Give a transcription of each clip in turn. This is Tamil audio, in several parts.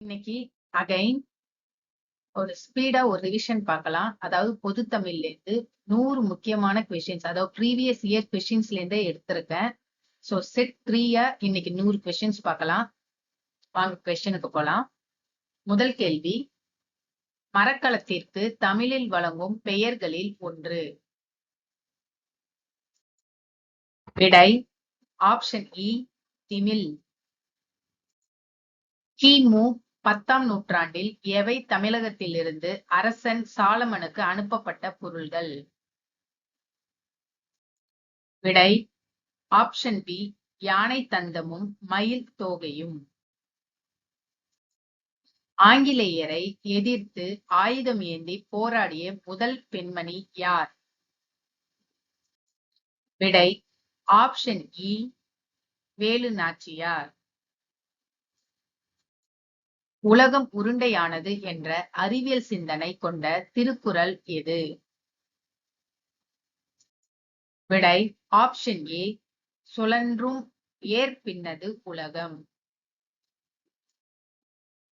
இன்னைக்கு அகைன் ஒரு ஸ்பீடா ஒரு ரிவிஷன் பார்க்கலாம். அதாவது பொது தமிழ்ல இருந்து நூறு முக்கியமான கொஷின்ஸ் அதாவது ப்ரீவியஸ் இயர் கொஸ்டின்ஸ்ல இருந்தே எடுத்திருக்கேன். ஸோ செட் த்ரீயா இன்னைக்கு நூறு கொஷின்ஸ் பார்க்கலாம். வாங்க கொஷனுக்கு போலாம். முதல் கேள்வி மரக்கலத்திற்கு தமிழில் வழங்கும் பெயர்களில் ஒன்று. விடை ஆப்ஷன் இ e, திமில். கிமு பத்தாம் நூற்றாண்டில் எவை தமிழகத்திலிருந்து அரசன் சாலமனுக்கு அனுப்பப்பட்ட பொருள்கள்? விடை ஆப்ஷன் பி யானை தந்தமும் மயில் தோகையும். ஆங்கிலேயரை எதிர்த்து ஆயுதம் ஏந்தி போராடிய முதல் பெண்மணி யார்? விடை ஆப்ஷன் இ வேலு நாச்சியார் உலகம் உருண்டையானது என்ற அறிவியல் சிந்தனை கொண்ட திருக்குறள் எது விடை ஆப்ஷன் ஏ சுழன்றும் ஏற்பின்னது உலகம்.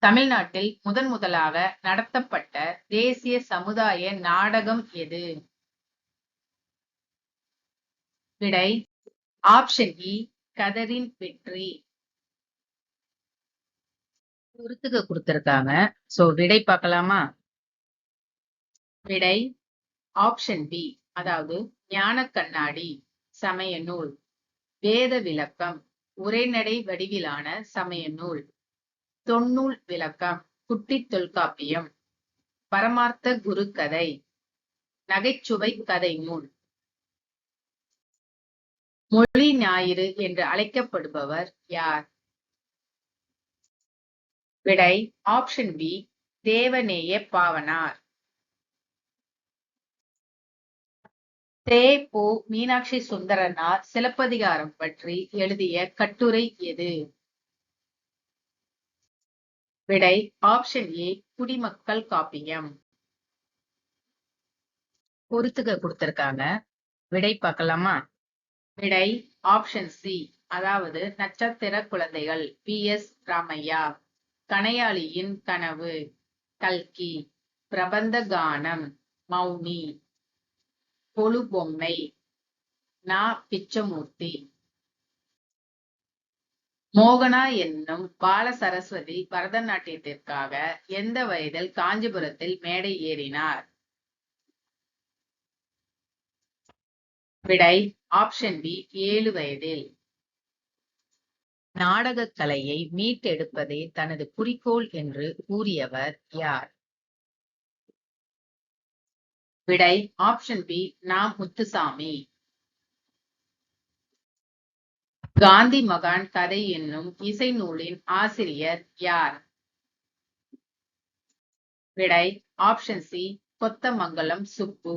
தமிழ்நாட்டில் முதன் முதலாக நடத்தப்பட்ட தேசிய சமுதாய நாடகம் எது? விடை ஆப்ஷன் இ e, கதரின் வெற்றி. குருத்துக்கு கொடுத்திருக்காங்க. சோ விடை பார்க்கலாமா? விடை ஆப்ஷன் பி அதாவது ஞான கண்ணாடி சமய நூல் வேத விளக்கம் உரைநடை வடிவிலான சமய நூல் தொன்னூல் விளக்கம் குட்டி தொல்காப்பியம் பரமார்த்த குரு கதை நகைச்சுவை கதை நூல். மொழி ஞாயிறு என்று அழைக்கப்படுபவர் யார்? விடை ஆப்ஷன் பி தேவநேய பாவனார். தே போ மீனாட்சி சுந்தரனார் சிலப்பதிகாரம் பற்றி எழுதிய கட்டுரை எது? விடை ஆப்ஷன் ஏ குடிமக்கள் காப்பியம். பொறுத்துக்க கொடுத்திருக்காங்க. விடை பார்க்கலாமா? விடை ஆப்ஷன் சி அதாவது நட்சத்திர குழந்தைகள் பி எஸ் ராமையா. கணையாளியின் கனவு. கல்கி பிரபந்த கானம் மௌனி. பொழுபொம்மை நா பிச்சமூர்த்தி. மோகனா என்னும் பால சரஸ்வதி பரதநாட்டியத்திற்காக எந்த வயதில் காஞ்சிபுரத்தில் மேடை ஏறினார்? விடை ஆப்ஷன் பி ஏழு வயதில். நாடகக் கலையை மீட்டெடுப்பதே தனது குறிக்கோள் என்று கூறியவர் யார்? விடை ஆப்ஷன் பி நா முத்துசாமி. காந்தி மகான் கதை என்னும் இசை நூலின் ஆசிரியர் யார்? விடை ஆப்ஷன் சி கொத்தமங்கலம் சுப்பு.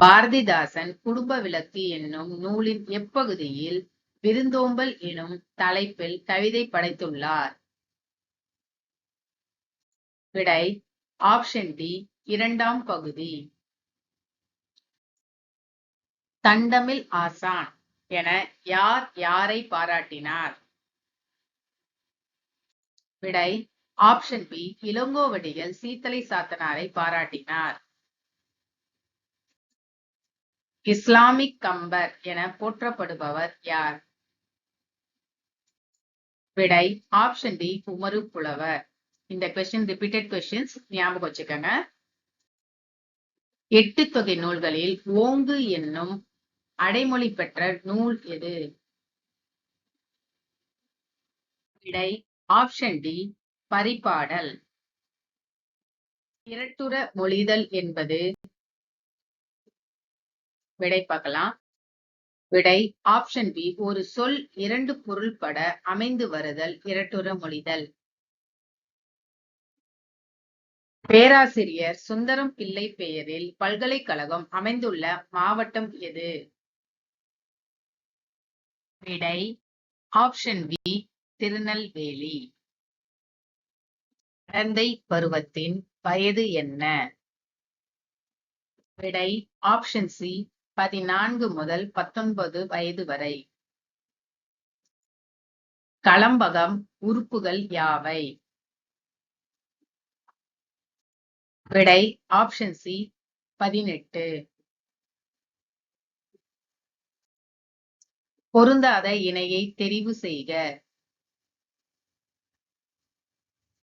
பாரதிதாசன் குடும்ப விளக்கு என்னும் நூலின் எப்பகுதியில் விருந்தோம்பல் எனும் தலைப்பில் கவிதை படைத்துள்ளார். விடை ஆப்ஷன் டி இரண்டாம் பகுதி. தண்டமில் ஆசான் என யார் யாரை பாராட்டினார்? விடை ஆப்ஷன் பி இளங்கோவடிகள் சீத்தலை சாத்தனாரை பாராட்டினார். இஸ்லாமிக் கம்பர் என போற்றப்படுபவர் யார்? விடை ஆப்ஷன் டி உமரு புலவர். இந்த கொஸ்டின் ரிப்பீட்டட் கொஸ்டின்ஸ் ஞாபகம் வச்சுக்கோங்க. எட்டு தொகை நூல்களில் ஓங்கு என்னும் அடைமொழி பெற்ற நூல் எது? விடை ஆப்ஷன் டி பரிபாடல். இரட்டுற மொழிதல் என்பது விடை பார்க்கலாம். விடை ஆப்ஷன் பி ஒரு சொல் இரண்டு பொருள்பட அமைந்து வருதல் இரட்டுற மொழிதல். பேராசிரியர் சுந்தரம் பிள்ளை பெயரில் பல்கலைக்கழகம் அமைந்துள்ள மாவட்டம் எது? விடை ஆப்ஷன் பி திருநெல்வேலி. குழந்தை பருவத்தின் வயது என்ன? விடை ஆப்ஷன் சி பதினான்கு முதல் பத்தொன்பது வயது வரை. களம்பகம் உறுப்புகள் யாவை? விடை ஆப்ஷன் சி பதினெட்டு. பொருந்தாத இணையை தெரிவு செய்க.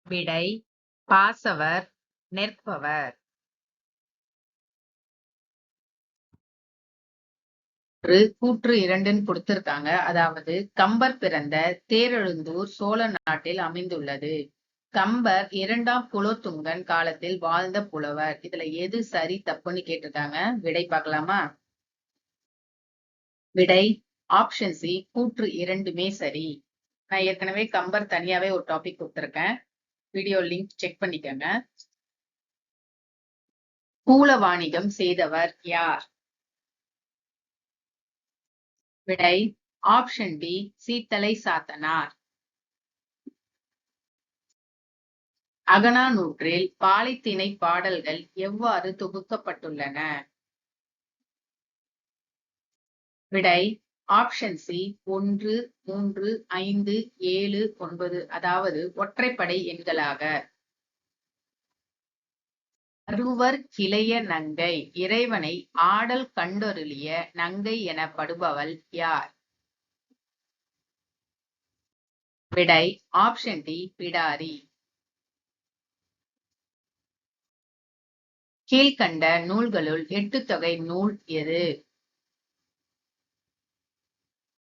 விடை பாசவர் நெற்பவர். ஒரு கூற்று இரண்டுன்னு கொடுத்திருக்காங்க. அதாவது கம்பர் பிறந்த தேரெழுந்தூர் சோழ நாட்டில் அமைந்துள்ளது. கம்பர் இரண்டாம் குலோத்துங்கன் காலத்தில் வாழ்ந்த புலவர். இதுல எது சரி தப்புன்னு கேட்டிருக்காங்க. விடை பார்க்கலாமா? விடை ஆப்ஷன் சி கூற்று இரண்டுமே சரி. நான் ஏற்கனவே கம்பர் தனியாவே ஒரு டாபிக் கொடுத்துருக்கேன். வீடியோ லிங்க் செக் பண்ணிக்கோங்க. கூல வாணிகம் செய்தவர் யார்? விடை ஆப்ஷன் டி சீத்தலை சாத்தனார். அகனானூற்றில் பாலைத்திணை பாடல்கள் எவ்வாறு தொகுக்கப்பட்டுள்ளன? விடை ஆப்ஷன் சி ஒன்று மூன்று ஐந்து ஏழு ஒன்பது அதாவது ஒற்றைப்படை எண்களாக. அருவர் கிளைய நங்கை இறைவனை ஆடல் கண்டொருளிய நங்கை எனப்படுபவள் யார்? விடை ஆப்ஷன் டி பிடாரி. கீழ்கண்ட நூல்களுள் எட்டு தொகை நூல் எது?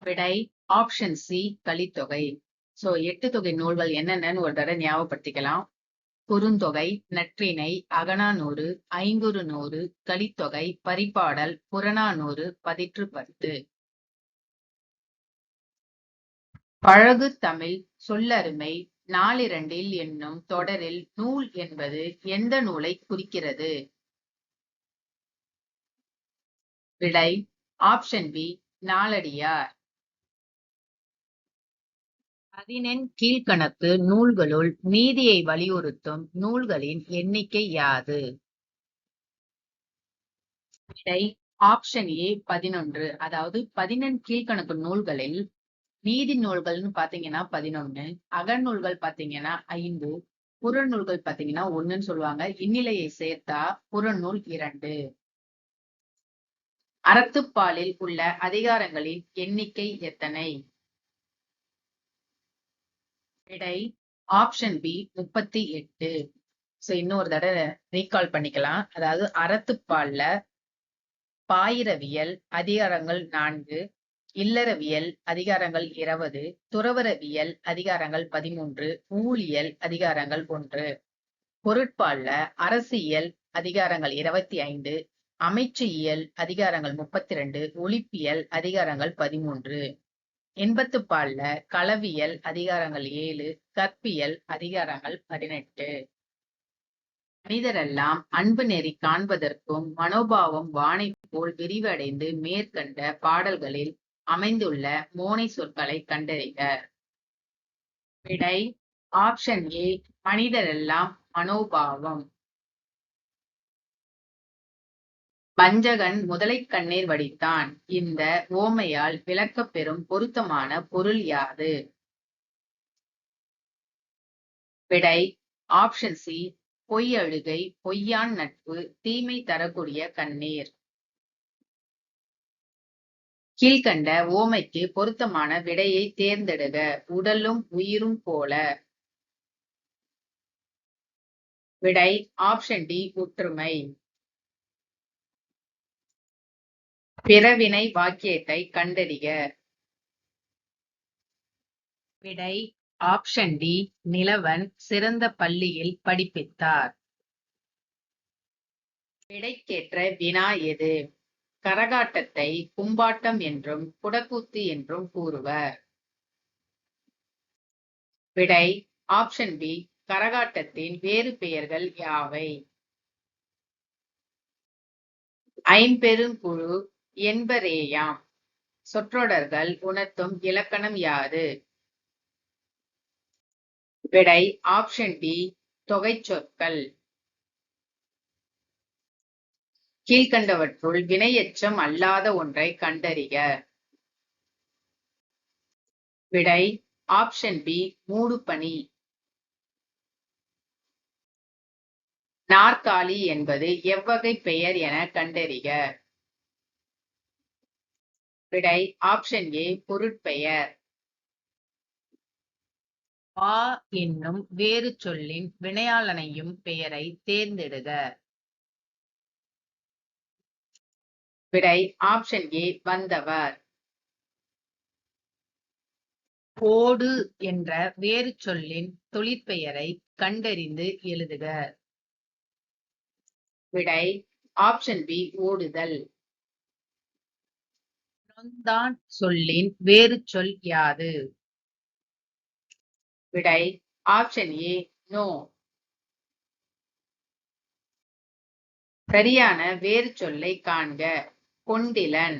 விடை ஆப்ஷன் சி கலித்தொகை. சோ எட்டு தொகை நூல்கள் என்னென்னு ஒரு தடவை ஞாபகப்படுத்திக்கலாம். குறுந்தொகை நற்றிணை அகனானூறு ஐங்குறு நூறு கலித்தொகை பரிபாடல் புறநானூறு பதிற்று பத்து. பழகு தமிழ் சொல்லருமை நாளிரண்டில் என்னும் தொடரில் நூல் என்பது எந்த நூலை குறிக்கிறது? விடை ஆப்ஷன் பி நாலடியார் பதினெண் கீழ்கணக்கு நூல்களுள் நீதியை வலியுறுத்தும் நூல்களின் எண்ணிக்கை யாது? விடை ஆப்ஷன் ஏ பதினொன்று. அதாவது பதினெண் கீழ்கணக்கு நூல்களில் நீதி நூல்கள்னு பாத்தீங்கன்னா பதினொன்னு அகநூல்கள் பாத்தீங்கன்னா ஐந்து புறநூல்கள் பாத்தீங்கன்னா ஒண்ணுன்னு சொல்லுவாங்க. இந்நிலையை சேர்த்தா புறநூல் இரண்டு. அறத்துப்பாலில் உள்ள அதிகாரங்களின் எண்ணிக்கை எத்தனை? விடை ஆப்ஷன் பி முப்பத்தி எட்டு. சோ இன்னொரு தடவை ரீகால் பண்ணிக்கலாம். அதாவது அறத்துப்பால்ல பாயிரவியல் அதிகாரங்கள் நான்கு இல்லறவியல் அதிகாரங்கள் இருபது துறவரவியல் அதிகாரங்கள் பதிமூன்று ஊழியல் அதிகாரங்கள் ஒன்று. பொருட்பால்ல அரசியல் அதிகாரங்கள் இருபத்தி ஐந்து அமைச்சியல் அதிகாரங்கள் முப்பத்தி ரெண்டு ஒழிப்பியல் அதிகாரங்கள் பதிமூன்று. எண்பத்து பால்ல களவியல் அதிகாரங்கள் ஏழு கற்பியல் அதிகாரங்கள் பதினெட்டு. மனிதரெல்லாம் அன்பு நெறி காண்பதற்கும் மனோபாவம் வானை போல் விரிவடைந்து மேற்கண்ட பாடல்களில் அமைந்துள்ள மோனை சொற்களை கண்டறிக. விடை ஆப்ஷன் ஏ மனிதரெல்லாம் மனோபாவம். பஞ்சகன் முதலை கண்ணீர் வடித்தான். இந்த ஓமையால் விளக்கப் பெறும் பொருத்தமான பொருள் யாது? விடை ஆப்ஷன் சி பொய் அழுகை பொய்யான் நட்பு தீமை தரக்கூடிய கண்ணீர். கீழ்கண்ட ஓமைக்கு பொருத்தமான விடையை தேர்ந்தெடுக. உடலும் உயிரும் போல. விடை ஆப்ஷன் டி ஒற்றுமை. பிறவினை வாக்கியத்தை கண்டறிக. விடை ஆப்ஷன் டி நிலவன் சிறந்த பள்ளியில் படிப்பித்தார். விடைக்கேற்ற வினா எது? கரகாட்டத்தை கும்பாட்டம் என்றும் குடக்கூத்து என்றும் கூறுவர். விடை ஆப்ஷன் பி கரகாட்டத்தின் வேறு பெயர்கள் யாவை? ஐம்பெருங்குழு என்பரேயாம். சொற்றொடர்கள் உணர்த்தும் இலக்கணம் யாது? விடை ஆப்ஷன் டி தொகை சொற்கள். கீழ்கண்டவற்றுள் வினையச்சம் அல்லாத ஒன்றை கண்டறிக. விடை ஆப்ஷன் பி மூடுபனி. நாற்காலி என்பது எவ்வகை பெயர் என கண்டறிக. விடை ஆப்ஷன் ஏ பொருட்பெயர். ஆ என்னும் வேறு சொல்லின் வினையாளனையும் பெயரை தேர்ந்தெடுக. விடை ஆப்ஷன் ஏ வந்தவர். போடு என்ற வேறு சொல்லின் தொழிற்பெயரை கண்டறிந்து எழுதுக. விடை ஆப்ஷன் பி ஓடுதல். நொந்தான் சொல்லின் வேறு சொல் யாது? விடை ஆப்ஷன் ஏ நோ சரியான வேறு சொல்லை காண்க. கொண்டிலன்.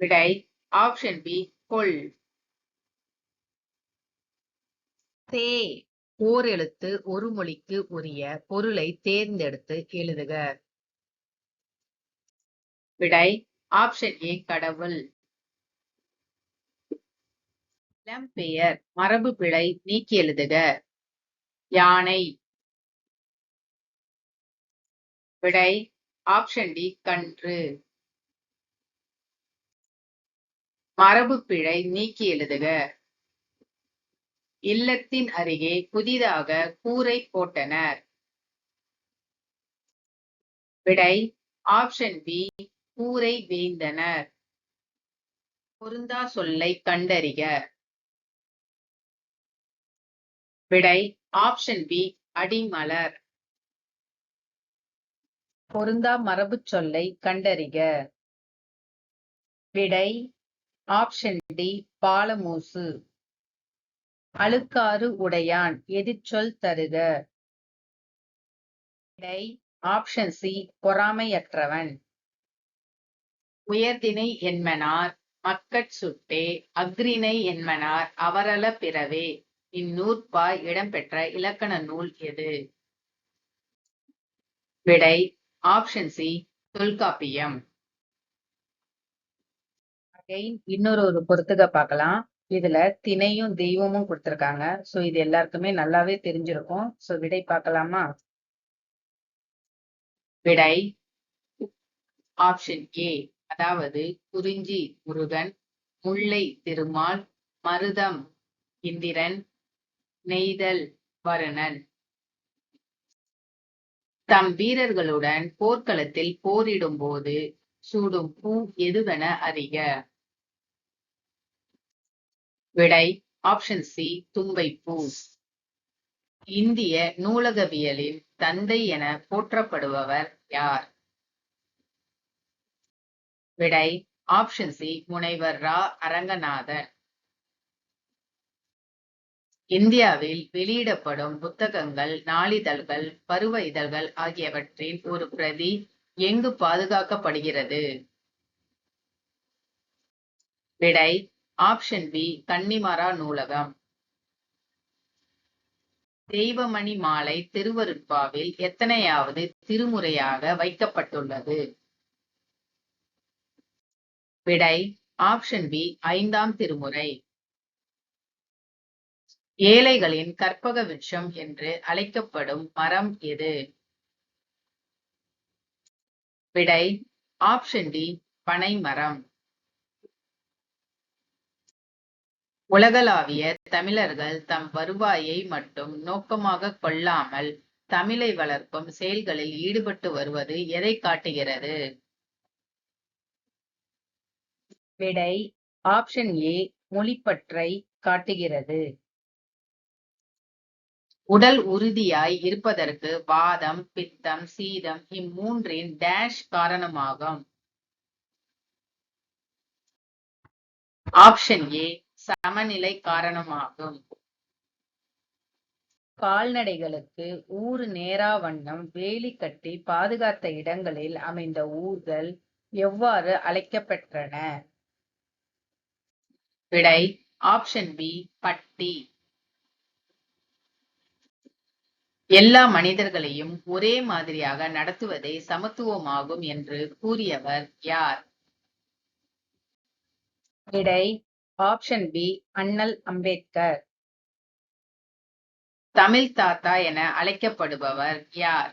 விடை ஆப்ஷன் பி கொள். தே ஓர் எழுத்து ஒரு மொழிக்கு உரிய பொருளை தேர்ந்தெடுத்து எழுதுக. விடை ஆப்ஷன் ஏ கடவுள். பெயர் மரபு பிழை நீக்கி எழுதுக. யானை. விடை ஆப்ஷன் டி கன்று. மரபு பிழை நீக்கி எழுதுக. இல்லத்தின் அருகே புதிதாக கூரை போட்டனர். விடை ஆப்ஷன் பி கூரை வேய்ந்தனர் பொருந்தா சொல்லை கண்டறிக. விடை ஆப்ஷன் பி அடிமலர். பொருந்தா மரபுச் சொல்லை கண்டறிக. விடை ஆப்ஷன் டி பாலமூசு. அழுக்காறு உடையான் எதிர்ச்சொல் தருக. விடை ஆப்ஷன் சி பொறாமையற்றவன். உயர்தினை என்மனார் மக்கட் சுட்டே அக்ரிணை என்மனார் அவரல பிறவே. இந்நூற்பா இடம்பெற்ற இலக்கண நூல் எது? விடை ஆப்ஷன் சி தொல்காப்பியம். இன்னொரு ஒரு பொறுத்துக பார்க்கலாம். இதுல திணையும் தெய்வமும் கொடுத்திருக்காங்க. சோ இது எல்லாருக்குமே நல்லாவே தெரிஞ்சிருக்கும். சோ விடை பார்க்கலாமா? விடை ஆப்ஷன் ஏ அதாவது குறிஞ்சி முருகன் முல்லை திருமால் மருதம் இந்திரன் நெய்தல் வருணன். தம் வீரர்களுடன் போர்க்களத்தில் போரிடும் போது சூடும் பூ எதுவென அறிக. விடை ஆப்ஷன் சி தும்பை பூ இந்திய நூலகவியலின் தந்தை என போற்றப்படுபவர் யார்? விடை ஆப்ஷன் சி முனைவர் ரா. அரங்கநாதன். இந்தியாவில் வெளியிடப்படும் புத்தகங்கள் நாளிதழ்கள் பருவ இதழ்கள் ஆகியவற்றின் ஒரு பிரதி எங்கு பாதுகாக்கப்படுகிறது? விடை ஆப்ஷன் பி கன்னிமரா நூலகம். தெய்வமணி மாலை திருவருட்பாவில் எத்தனையாவது திருமுறையாக வைக்கப்பட்டுள்ளது? விடை ஆப்ஷன் பி ஐந்தாம் திருமுறை. ஏழைகளின் கற்பக விருட்சம் என்று அழைக்கப்படும் மரம் எது? விடை ஆப்ஷன் டி பனை மரம் உலகளாவிய தமிழர்கள் தம் வருவாயை மட்டும் நோக்கமாக கொள்ளாமல் தமிழை வளர்க்கும் செயல்களில் ஈடுபட்டு வருவது எதை காட்டுகிறது? விடை ஆப்ஷன் ஏ மொழிப்பற்றை காட்டுகிறது. உடல் உறுதியாய் இருப்பதற்கு வாதம் பித்தம் சீதம் இம்மூன்றின் டேஷ் காரணமாகும். ஆப்ஷன் ஏ சமநிலை காரணமாகும். கால்நடைகளுக்கு ஊர் நேரா வண்ணம் வேலி கட்டி பாதுகாத்த இடங்களில் அமைந்த ஊர்கள் எவ்வாறு அழைக்கப்பெற்றன? விடை ஆப்ஷன் பி பட்டி. எல்லா மனிதர்களையும் ஒரே மாதிரியாக நடத்துவதே சமத்துவமாகும் என்று கூறியவர் யார்? விடை ஆப்ஷன் பி அண்ணல் அம்பேத்கர். தமிழ் தாத்தா என அழைக்கப்படுபவர் யார்?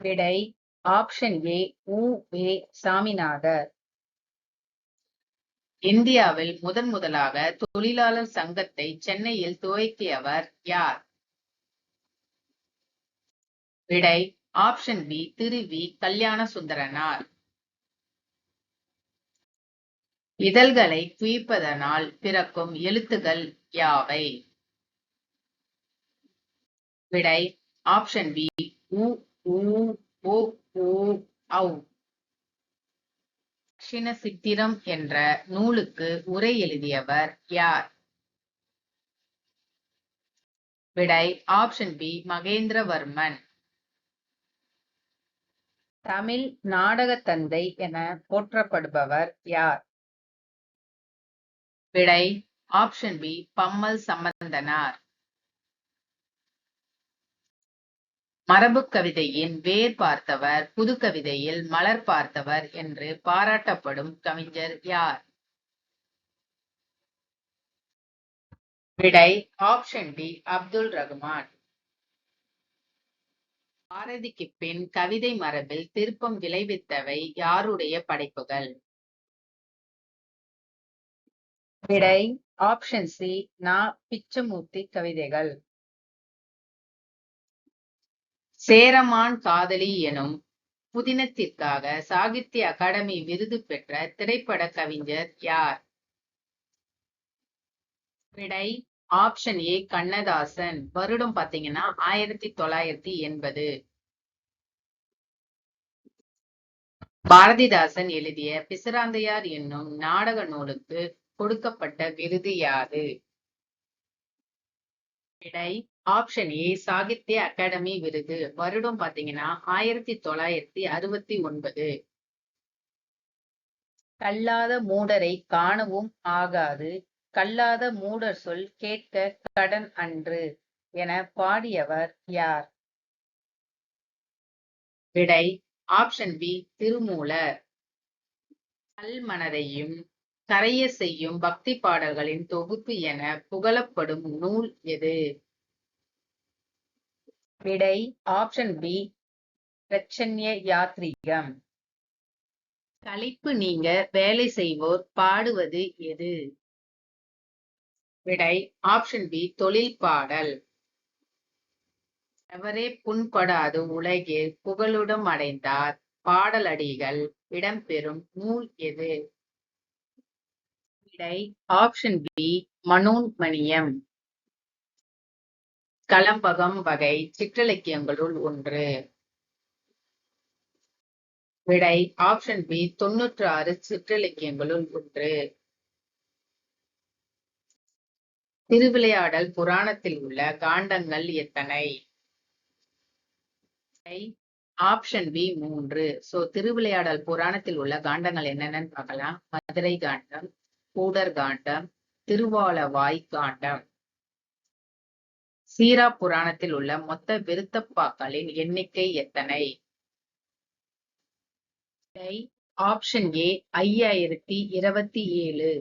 விடை ஆப்ஷன் ஏ உ. வே சாமிநாதர். இந்தியாவில் முதன் முதலாக தொழிலாளர் சங்கத்தை சென்னையில் துவக்கியவர் யார்? விடை ஆப்ஷன் பி திருவி கல்யாண சுந்தரனார் இதழ்களை குவிப்பதனால் பிறக்கும் எழுத்துகள் யாவை? விடை ஆப்ஷன் பி உ ஊ ஓ ஓ ஔ. தட்சிண சித்திரம் என்ற நூலுக்கு உரை எழுதியவர் யார்? விடை ஆப்ஷன் பி மகேந்திரவர்மன். தமிழ் நாடக தந்தை என போற்றப்படுபவர் யார்? விடை ஆப்ஷன் பி பம்மல் சம்பந்தனார். மரபு கவிதையின் வேர் பார்த்தவர் புது கவிதையில் மலர் பார்த்தவர் என்று பாராட்டப்படும் கவிஞர் யார்? விடை ஆப்ஷன் டி அப்துல் ரகுமான். பாரதிக்கு பின் கவிதை மரபில் திருப்பம் விளைவித்தவை யாருடைய படைப்புகள்? விடை ஆப்ஷன் சி நா பிச்சமூர்த்தி கவிதைகள். சேரமான் காதலி எனும் புதினத்திற்காக சாகித்ய அகாடமி விருது பெற்ற திரைப்பட கவிஞர் யார்? விடை ஆப்ஷன் ஏ கண்ணதாசன். வருடம் பாத்தீங்கன்னா ஆயிரத்தி தொள்ளாயிரத்தி எண்பது. பாரதிதாசன் எழுதிய பிசிராந்தையார் என்னும் நாடக நூலுக்கு கொடுக்கப்பட்ட விருது யாது விடை ஆப்ஷன் ஏ சாகித்ய அகாடமி விருது. வருடம் பாத்தீங்கன்னா ஆயிரத்தி தொள்ளாயிரத்தி அறுபத்தி ஒன்பது. கல்லாத மூடரை காணவும் ஆகாது. கல்லாத மூடர் சொல் கேட்க கடன் அன்று என பாடியவர் யார்? விடை ஆப்ஷன் பி திருமூலர். கல்மனதையும் கரைய செய்யும் பக்தி பாடல்களின் தொகுப்பு என புகழப்படும் நூல் எது? விடை ஆப்ஷன் பி பிரச்சன்ய யாத்ரீகம். களைப்பு நீங்க வேலை செய்வோர் பாடுவது எது? விடை ஆப்ஷன் பி தொழில் பாடல். எவரே புண்படாது உலகில் புகழுடம் அடைந்தார். பாடலடிகள் இடம்பெறும் நூல் எது? விடை ஆப்ஷன் பி மனோன்மணியம். கலம்பகம் வகை சிற்றிலக்கியங்களுள் ஒன்று. விடை ஆப்ஷன் பி தொன்னூற்று ஆறு சிற்றிலக்கியங்களுள் ஒன்று. திருவிளையாடல் புராணத்தில் உள்ள காண்டங்கள் எத்தனை? ஆப்ஷன் பி மூன்று. சோ திருவிளையாடல் புராணத்தில் உள்ள காண்டங்கள் என்னென்னு பார்க்கலாம். மதுரை காண்டம் கூடர் காண்டம் திருவாலவாய் காண்டம் சீரா புராணத்தில் உள்ள மொத்த விருத்தப்பாக்களின் எண்ணிக்கை எத்தனை? ஆப்ஷன் ஏ ஐயாயிரத்தி இருபத்தி ஏழு.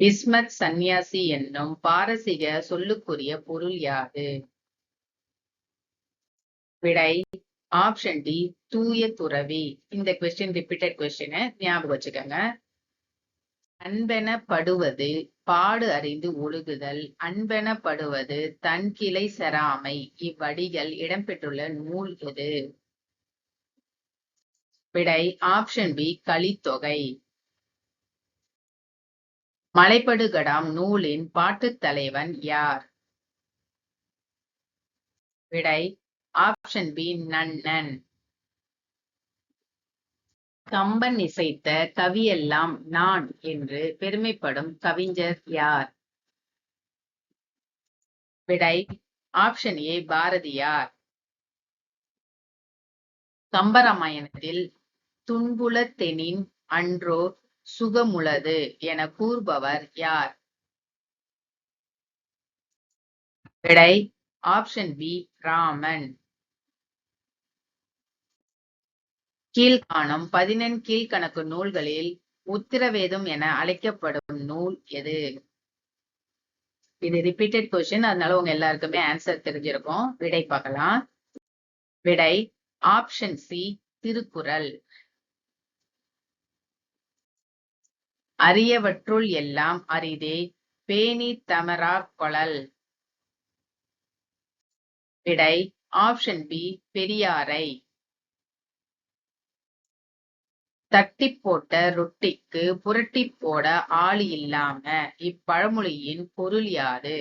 இஸ்மத் சந்நியாசி என்னும் பாரசீக சொல்லுக்குரிய பொருள் யாது விடை ஆப்ஷன் டி தூய துறவி. இந்த கொஸ்டின் ரிப்பீட்டட் கொஸ்டின் ஞாபகம் வச்சுக்கோங்க. அன்பெனப்படுவது பாடு அறிந்து ஒழுகுதல். அன்பெனப்படுவது தன் கிளை செராமை இவ்வடிகள் இடம்பெற்றுள்ள நூல் எது? விடை ஆப்ஷன் பி கலித்தொகை. மலைப்படுகடாம் நூலின் பாட்டுத் தலைவன் யார்? விடை ஆப்ஷன் பி நன்னன் கம்பன் இசைத்த கவியெல்லாம் நான் என்று பெருமைப்படும் கவிஞர் யார்? விடை ஆப்ஷன் ஏ பாரதியார். கம்பராமாயணத்தில் துன்புலத்தெனின் அன்றோ சுகமுளது என கூறுபவர் யார்? விடை ஆப்ஷன் பி ராமன். கீழ்காணும் பதினெண் கீழ்கணக்கு நூல்களில் உத்திரவேதம் என அழைக்கப்படும் நூல் எது? இது ரிப்பீட்டட் கொஸ்டின் அதனால உங்க எல்லாருக்குமே ஆன்சர் தெரிஞ்சிருக்கும். விடை பார்க்கலாம். விடை ஆப்ஷன் சி திருக்குறள். அரியவற்றுள் எல்லாம் அரிதே பேணி தமரா கொளல். விடை ஆப்ஷன் பி பெரியாரை. தட்டி போட்ட ரொட்டிக்கு புரட்டி போட ஆள் இல்லாம இப்பழமொழியின் பொருள் யாது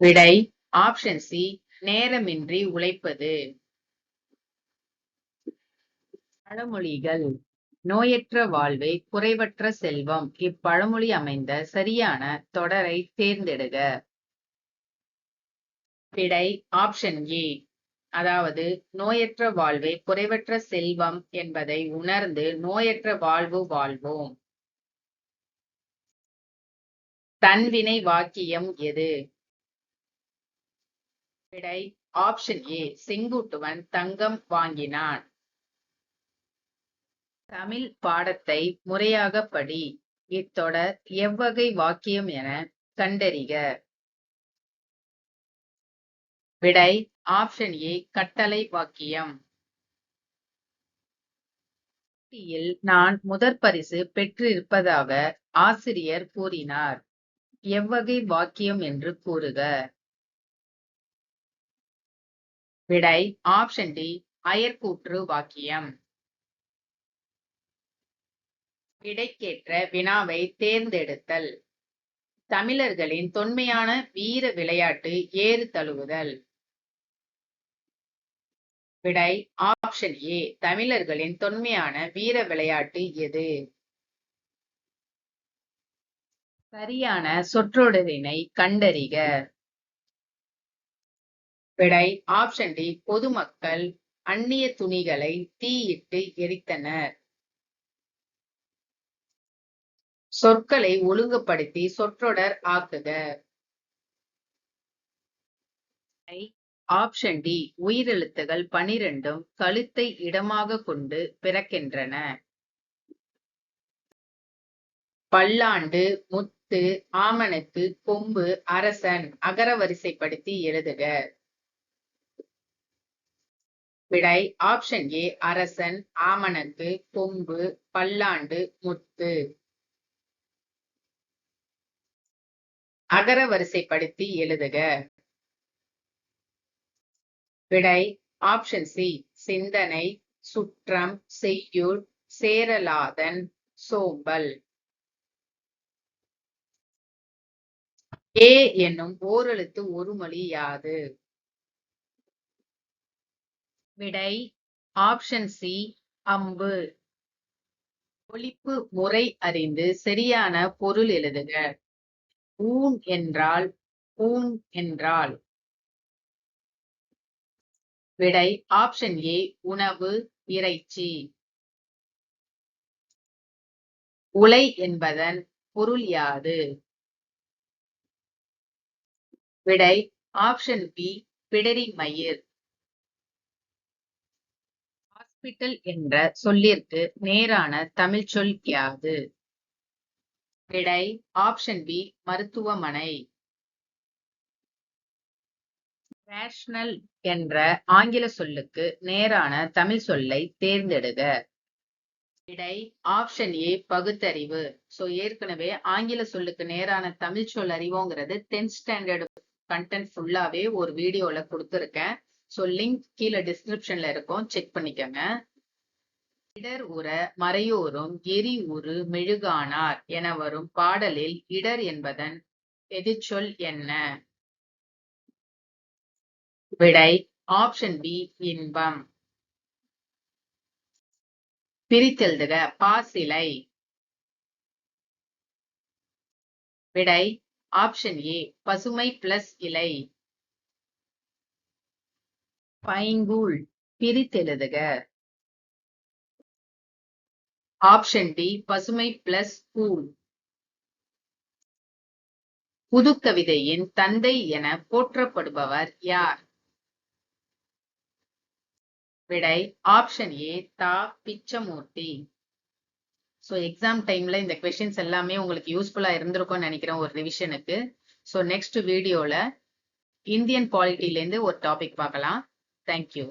விடை ஆப்ஷன் சி நேரமின்றி உழைப்பது. பழமொழிகள் நோயற்ற வாழ்வே குறைவற்ற செல்வம். இப்பழமொழி அமைந்த சரியான தொடரை தேர்ந்தெடுக. விடை ஆப்ஷன் ஏ e, அதாவது நோயற்ற வாழ்வே குறைவற்ற செல்வம் என்பதை உணர்ந்து நோயற்ற வாழ்வு வாழ்வோம். தன்வினை வாக்கியம் எது? விடை ஆப்ஷன் ஏ செங்குட்டுவன் தங்கம் வாங்கினான். தமிழ் பாடத்தை முறையாக படி. இத்தொடர் எவ்வகை வாக்கியம் என கண்டறிக. விடை ஆப்ஷன் ஏ கட்டளை வாக்கியம். போட்டியில் நான் முதற் பரிசு பெற்றிருப்பதாக ஆசிரியர் கூறினார். எவ்வகை வாக்கியம் என்று கூறுக. விடை ஆப்ஷன் டி அயற்கூற்று வாக்கியம். விடைக்கேற்ற வினாவை தேர்ந்தெடுத்தல். தமிழர்களின் தொன்மையான வீர விளையாட்டு ஏறு தழுவுதல். விடை ஆப்ஷன் ஏ தமிழர்களின் தொன்மையான வீர விளையாட்டு எது? சரியான சொற்றொடரினை கண்டறிக. விடை ஆப்ஷன் டி பொதுமக்கள் அந்நிய துணிகளை தீயிட்டு எரித்தனர். சொற்களை ஒழுங்குபடுத்தி சொற்றொடர் ஆக்குக. ஆப்ஷன் டி உயிரெழுத்துகள் பனிரெண்டும் கழுத்தை இடமாக கொண்டு பிறக்கின்றன. பல்லாண்டு முத்து ஆமணக்கு கொம்பு அரசன் அகர வரிசைப்படுத்தி எழுதுக. விடை ஆப்ஷன் ஏ அரசன் ஆமணக்கு கொம்பு பல்லாண்டு முத்து. அகர வரிசைப்படுத்தி எழுதுக. விடை ஆப்ஷன் சி சிந்தனை சுற்றம் செய்யுள் சேரலாதன் சோம்பல். ஏ என்னும் ஓரெழுத்து ஒரு மொழி யாது விடை ஆப்ஷன் சி அம்பு. ஒழிப்பு முறை அறிந்து சரியான பொருள் எழுதுக. ஊன் என்றால் ஊன் என்றால். விடை ஆப்ஷன் ஏ உணவு இறைச்சி. உலை என்பதன் பொருள் யாது? விடை ஆப்ஷன் பி பிடரி மயிர். ஹாஸ்பிட்டல் என்ற சொல்லிற்கு நேரான தமிழ் சொல் யாது? விடை ஆப்ஷன் பி மருத்துவமனை. ரேஷனல் என்ற ஆங்கில சொல்லுக்கு நேரான தமிழ் சொல்லை தேர்ந்தெடுக. விடை ஆப்ஷன் ஏ பகுத்தறிவு. சோ ஏற்கனவே ஆங்கில சொல்லுக்கு நேரான தமிழ் சொல் அறிவோங்கிறது டென்த் ஸ்டாண்டர்ட் கண்டென்ட் ஃபுல்லாவே ஒரு வீடியோல கொடுத்துருக்கேன். சோ லிங்க் கீழே டிஸ்கிரிப்ஷன்ல இருக்கும். செக் பண்ணிக்கோங்க. இடர் உற மறையோரும் எரி உரு மெழுகானார் என வரும் பாடலில் இடர் என்பதன் எதிர்ச்சொல் என்ன? விடை ஆப்ஷன் பி இன்பம். பிரித்தெழுதுக பாசிலை விடை ஆப்ஷன் ஏ பசுமை பிளஸ் இலை பைங்கூழ் பிரித்தெழுதுக. ஆப்ஷன் டி பசுமை பிளஸ் கூழ் புதுக்கவிதையின் தந்தை என போற்றப்படுபவர் யார்? விடை ஆப்ஷன் ஏ தா பிச்சமூர்த்தி. ஸோ எக்ஸாம் டைம்ல இந்த கொஷின்ஸ் எல்லாமே உங்களுக்கு யூஸ்ஃபுல்லா இருந்திருக்கும்னு நினைக்கிறேன் ஒரு ரிவிஷனுக்கு ஸோ நெக்ஸ்ட் வீடியோல இந்தியன் பாலிட்டிலேருந்து ஒரு டாபிக் பார்க்கலாம். தேங்க்யூ